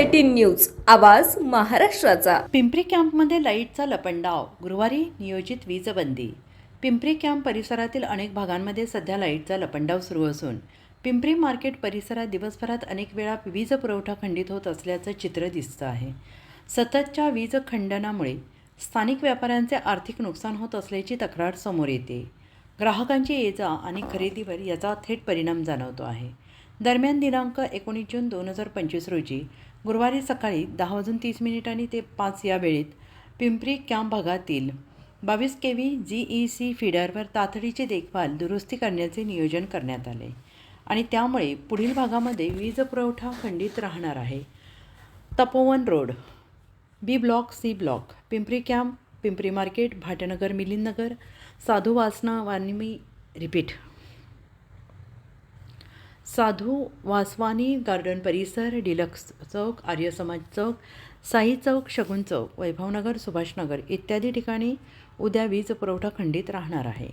Eighteen news आवाज महाराष्ट्राचा. पिंपरी कॅम्पमध्ये लाईटचा लपंडाव गुरुवारी नियोजित वीज बंदी पिंपरी कॅम्प परिसरातील अनेक भागांमध्ये सध्या लाईटचा लपंडाव सुरू असून पिंपरी मार्केट परिसरात दिवसभरात अनेक वेळा वीज पुरवठा खंडित होत असल्याचं चित्र दिसतं आहे. सततच्या वीज खंडनामुळे स्थानिक व्यापाऱ्यांचे आर्थिक नुकसान होत असल्याची तक्रार समोर येते. ग्राहकांची ये जा आणि खरेदीवर याचा थेट परिणाम जाणवतो आहे. दरम्यान दिनांक एकोणीस जून दोन हजार पंचवीस रोजी गुरुवारी सकाळी दहा वाजून तीस मिनिटांनी ते पाच या वेळेत पिंपरी कॅम्प भागातील बावीस K V G E C फीडरवर तातडीची देखभाल दुरुस्ती करण्याचे नियोजन करण्यात आले. आणि त्यामुळे पुढील भागामध्ये वीज पुरवठा खंडित राहणार आहे. Tapovan road B block C block Pimpri camp Pimpri market Bhatnagar Milindnagar Sadhu वासना वानिमी रिपीट. साधू वासवानी गार्डन परिसर डिलक्स चौक आर्य समाज चौक साई चौक शगुन चौक वैभवनगर सुभाषनगर इत्यादी ठिकाणी उद्या वीज पुरवठा खंडित राहणार आहे.